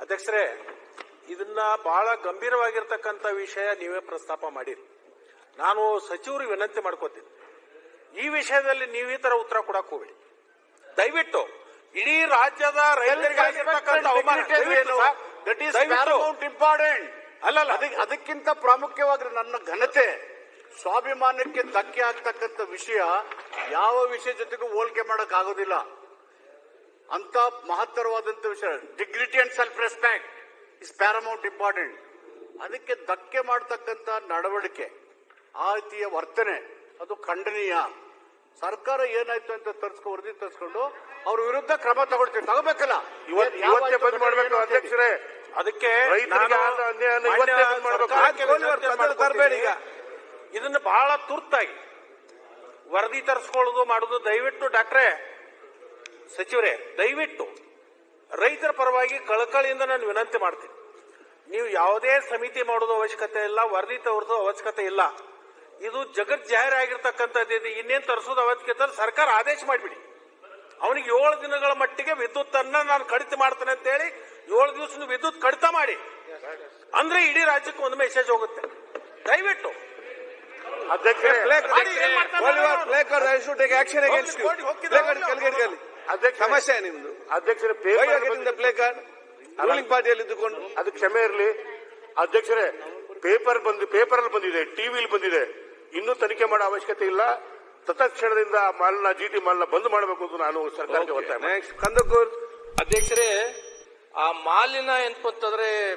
ಅಧ್ಯಕ್ಷರೇ ಇದನ್ನ ಬಹಳ ಗಂಭೀರವಾಗಿರ್ತಕ್ಕಂಥ ವಿಷಯ ನೀವೇ ಪ್ರಸ್ತಾಪ ಮಾಡಿರಿ. ನಾನು ಸಚಿವರು ವಿನಂತಿ ಮಾಡ್ಕೋತೀನಿ. ಈ ವಿಷಯದಲ್ಲಿ ನೀವು ಈ ತರ ಉತ್ತರ ಕೊಡಕ್ ಹೋಗ್ಬೇಡಿ. ದಯವಿಟ್ಟು ಇಡೀ ರಾಜ್ಯದ ಇಂಪಾರ್ಟೆಂಟ್ ಅಲ್ಲಲ್ಲ. ಅದಕ್ಕೆ ಅದಕ್ಕಿಂತ ಪ್ರಾಮುಖ್ಯವಾಗಿ ನನ್ನ ಘನತೆ ಸ್ವಾಭಿಮಾನಕ್ಕೆ ಧಕ್ಕೆ ಆಗ್ತಕ್ಕಂಥ ವಿಷಯ ಯಾವ ವಿಷಯ ಜೊತೆಗೂ ಹೋಲಿಕೆ ಮಾಡಕ್ ಆಗೋದಿಲ್ಲ. ಅಂತ ಮಹತ್ತರವಾದಂತ ವಿಷಯ. Dignity and self respect is paramount important ಅದಕ್ಕೆ ಧಕ್ಕೆ ಮಾಡ್ತಕ್ಕಂಥ ನಡವಳಿಕೆ ಆ ರೀತಿಯ ವರ್ತನೆ ಅದು ಖಂಡನೀಯ. ಸರ್ಕಾರ ಏನಾಯ್ತು ಅಂತ ತರ್ಸ್ಕೊ ವರದಿ ತರ್ಸ್ಕೊಂಡು ಅವ್ರ ವಿರುದ್ಧ ಕ್ರಮ ತಗೊಳ್ತೀವಿ. ತಗೋಬೇಕಲ್ಲ? ಇವತ್ತು ಬಂದ್ ಮಾಡ್ಬೇಕು. ಅಧ್ಯಕ್ಷರೇ. ಅದಕ್ಕೆ ತರ್ಬೇಡಿ ಈಗ. ಇದನ್ನ ಬಹಳ ತುರ್ತಾಗಿ ವರದಿ ತರಿಸ್ಕೊಳ್ಳೋದು ಮಾಡೋದು ದಯವಿಟ್ಟು ಡಾಕ್ಟ್ರೇ. ಸಚಿವರೇ ದಯವಿಟ್ಟು ರೈತರ ಪರವಾಗಿ ಕಳಕಳಿಯಿಂದ ನಾನು ವಿನಂತಿ ಮಾಡ್ತೀನಿ. ನೀವು ಯಾವುದೇ ಸಮಿತಿ ಮಾಡೋದು ಅವಶ್ಯಕತೆ ಇಲ್ಲ ವರದಿ ತೋರಿಸೋ ಅವಶ್ಯಕತೆ ಇಲ್ಲ. ಇದು ಜಗತ್ ಜಾಹೀರ್ ಆಗಿರ್ತಕ್ಕಂಥದ್ದು ಇದು ಇನ್ನೇನು ತರಿಸೋದು ಅವಶ್ಯಕತೆ ಸರ್ಕಾರ ಆದೇಶ ಮಾಡಿಬಿಡಿ. ಅವನಿಗೆ ಏಳು ದಿನಗಳ ಮಟ್ಟಿಗೆ ವಿದ್ಯುತ್ ಅನ್ನ ನಾನು ಕಡಿತ ಮಾಡ್ತೇನೆ ಅಂತ ಹೇಳಿ ಏಳು ದಿವಸ ವಿದ್ಯುತ್ ಕಡಿತ ಮಾಡಿ. ಅಂದ್ರೆ ಇಡೀ ರಾಜ್ಯಕ್ಕೆ ಒಂದು ಮೆಸೇಜ್ ಹೋಗುತ್ತೆ. ದಯವಿಟ್ಟು. ಅಧ್ಯಕ್ಷರೇ ಅಧ್ಯಕ್ಷರೇ ಸಮಸ್ಯೆ ನಿಮ್ದು? ಅಧ್ಯಕ್ಷರ ಪ್ಲೇ card? ರೂಲಿಂಗ್ ಪಾರ್ಟಿಯಲ್ಲಿ ಇದ್ದುಕೊಂಡು. ಅದು ಕ್ಷಮೆ ಇರಲಿ. ಅಧ್ಯಕ್ಷರೇ ಪೇಪರ್ ಬಂದು ಪೇಪರ್ ಅಲ್ಲಿ ಬಂದಿದೆ ಟಿವಿಲಿ ಬಂದಿದೆ. ಇನ್ನೂ ತನಿಖೆ ಮಾಡೋ ಅವಶ್ಯಕತೆ ಇಲ್ಲ. ತತ್ಕ್ಷಣದಿಂದ ಮಾಲ್ನ ಜಿ ಟಿ ಮಾಲ್ನ ಬಂದ್ ಮಾಡಬೇಕು ಅಂತ ನಾನು ಸರ್ಕಾರಕ್ಕೆ ಒತ್ತಾಯ ಕಂದಕೂರ್. ಅಧ್ಯಕ್ಷರೇ ಆ ಮಾಲಿನ ಅಂತಂದ್ರೆ